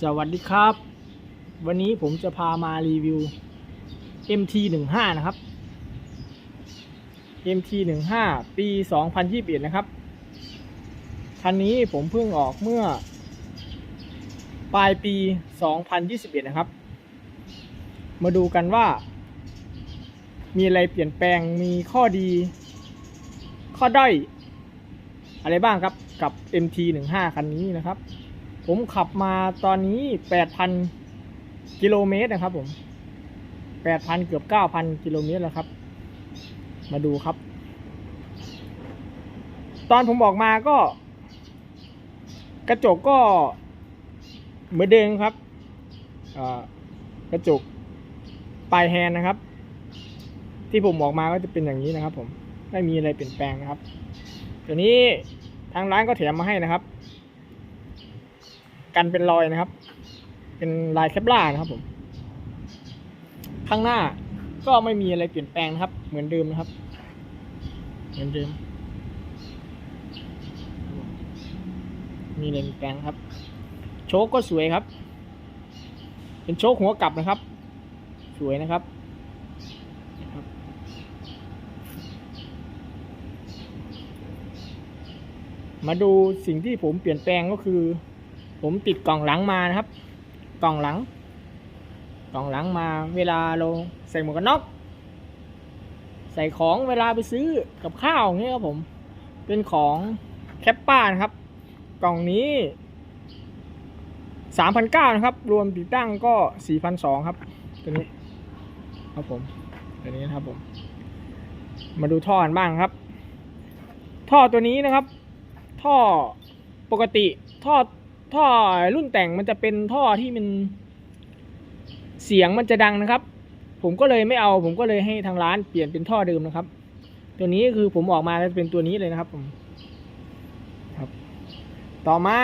สวัสดีครับ วันนี้ผมจะพามารีวิว MT15 นะครับ MT15 ปี 2021 นะครับ คันนี้ผมเพิ่งออกเมื่อ ปลายปี 2021 นะครับ มาดูกันว่า มีอะไรเปลี่ยนแปลงมีข้อดี ข้อด้อยอะไรบ้างครับกับ MT15 คันนี้นะครับ ผมขับมาตอนนี้8,000กิโลเมตรนะครับผม8,000เกือบ9,000กิโลเมตรแล้วครับ มาดูครับ ตอนผมออกมาก็ กระจกก็เหมือนเดิมครับกระจกปลายแฮน์นะครับ ที่ผมออกมาก็จะเป็นอย่างนี้นะครับ ผมไม่มีอะไรเปลี่ยนแปลงนะครับ ตัวนี้ทางร้านก็แถมมาให้นะครับ กันเป็นรอยนะครับ เป็นลายแคปล่านะครับผม ข้างหน้าก็ไม่มีอะไรเปลี่ยนแปลงนะครับ เหมือนเดิมนะครับ เหมือนเดิม มีอะไรเปลี่ยนแปลงครับ โชคก็สวยครับ เป็นโชคหัวกลับนะครับ สวยนะครับมาดูสิ่งที่ผมเปลี่ยนแปลงก็คือ ผมติดกล่องหลังมานะครับ กล่องหลัง กล่องหลังมา เวลาเราใส่หมวกกันน็อกใส่ของเวลาไปซื้อกับข้าวอย่างเงี้ยครับผม เป็นของแคปป้านะครับ กล่องนี้สามพันเก้านะครับ รวมติดตั้งก็สี่พันสองครับ ตัวนี้ ครับผม ตัวนี้นะครับผม มาดูท่อกันบ้างครับ ท่อตัวนี้นะครับ ท่อปกติท่อ ท่อรุ่นแต่งมันจะเป็นท่อที่มันเสียงมันจะดังนะครับ ผมก็เลยไม่เอา ผมก็เลยให้ทางร้านเปลี่ยนเป็นท่อเดิมนะครับ ตัวนี้คือผมออกมาจะเป็นตัวนี้เลยนะครับผมครับ ต่อมา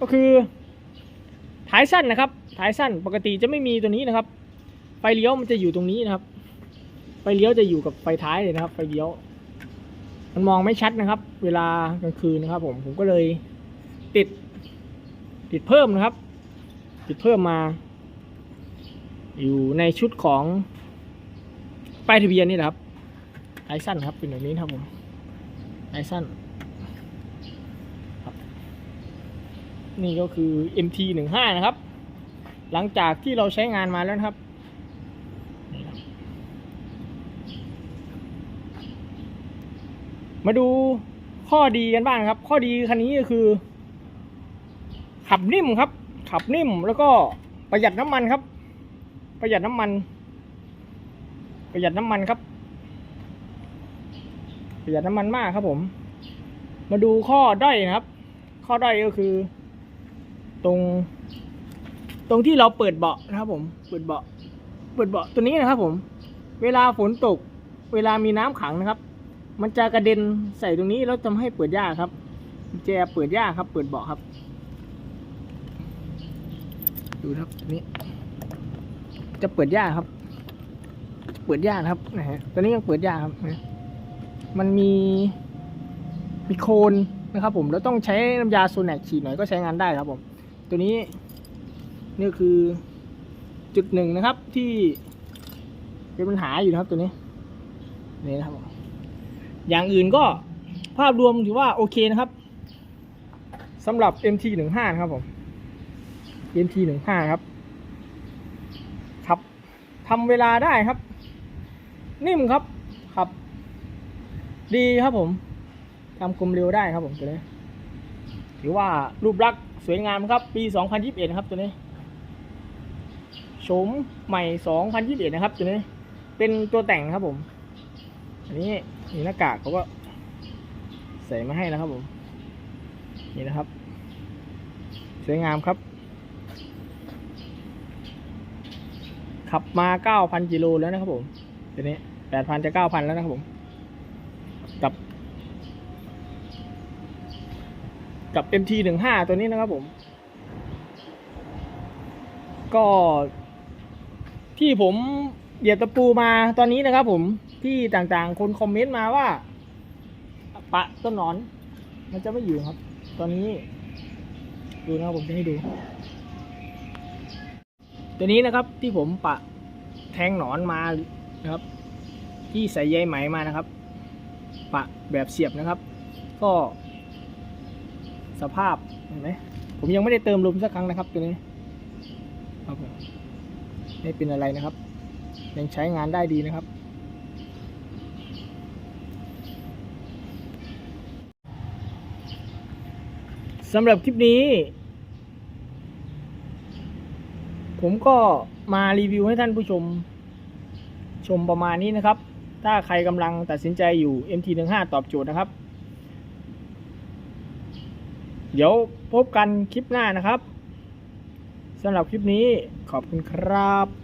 ก็คือท้ายสั้นนะครับ ท้ายสั้นปกติจะไม่มีตัวนี้นะครับ ไฟเลี้ยวมันจะอยู่ตรงนี้นะครับ ไฟเลี้ยวจะอยู่กับไฟท้ายเลยนะครับ ไฟเลี้ยว มันมองไม่ชัดนะครับ เวลากลางคืนนะครับ ผมผมก็เลยติด ติดเพิ่มนะครับ ติดเพิ่มมา อยู่ในชุดของป้ายทะเบียนนี่แหละครับไอสั้นครับเป็นแบบนี้ครับผมไอสั้นนี่ก็คือ MT หนึ่งห้านะครับ หลังจากที่เราใช้งานมาแล้วครับนี่ครับ มาดูข้อดีกันบ้างครับ ข้อดีคันนี้ก็คือ ขับนิ่มครับ ขับนิ่มแล้วก็ประหยัดน้ำมันครับ ประหยัดน้ำมัน ประหยัดน้ำมันครับ ประหยัดน้ำมันมากครับผม มาดูข้อด้อยนะครับ ข้อด้อยก็คือ ตรง ตรงที่เราเปิดเบาะนะครับ ผม เปิดเบาะ เปิดเบาะตัวนี้นะครับ ผม เวลาฝนตก เวลามีน้ำขังนะครับ มันจะกระเด็นใส่ตรงนี้แล้วทำให้เปิดยากครับแจเปิดยากครับ เปิดเบาะครับ ดูครับตัวนี้ จะเปิดยากครับ เปิดยากครับนะฮะตัวนี้ยังเปิดยากครับนะมันมีมีโคนนะครับผมแล้วต้องใช้น้ำยาโซแนกฉีดหน่อยก็ใช้งานได้ครับผม ตัวนี้นี่คือจุดหนึ่งนะครับที่เป็นปัญหาอยู่นะครับตัวนี้นี่นะครับอย่างอื่นก็ภาพรวมถือว่าโอเคนะครับสำหรับ MT15 นะครับผม MT15 ครับขับทำเวลาได้ครับ นิ่มครับขับ ดีครับผมทำความเร็วได้ครับผมตัวนี้ถือว่ารูปลักษณ์สวยงามครับ ปี 2021 ครับตัวนี้โฉมใหม่ 2021 นะครับตัวนี้ เป็นตัวแต่งครับผม อันนี้มีหน้ากากเขาก็ใส่มาให้นะครับผม นี่นะครับ สวยงามครับ ขับมา9,000กิโลแล้วนะครับผมทีนี้8,000จะ9,000แล้วนะครับผม กับ กับ MT15 ตัวนี้นะครับผม ก็ที่ผมเหยียบตะปูมาตอนนี้นะครับผมที่ต่างๆ คนคอมเมนต์มาว่า ปะต้นหนอน มันจะไม่อยู่ครับ ตอนนี้ ดูนะครับผมจะให้ดู ตัวนี้นะครับที่ผมปะแทงหนอนมานะครับ ที่ใส่ใยไหมมานะครับ ปะแบบเสียบนะครับ ก็ สภาพเห็นไหมผมยังไม่ได้เติมลมสักครั้งนะครับ ตัวนี้ครับผมไม่เป็นอะไรนะครับ ยังใช้งานได้ดีนะครับ สำหรับคลิปนี้ ผมก็มารีวิวให้ท่านผู้ชม ชมประมาณนี้นะครับ ถ้าใครกำลังตัดสินใจอยู่ MT15 ตอบโจทย์นะครับ เดี๋ยวพบกันคลิปหน้านะครับสำหรับคลิปนี้ขอบคุณครับ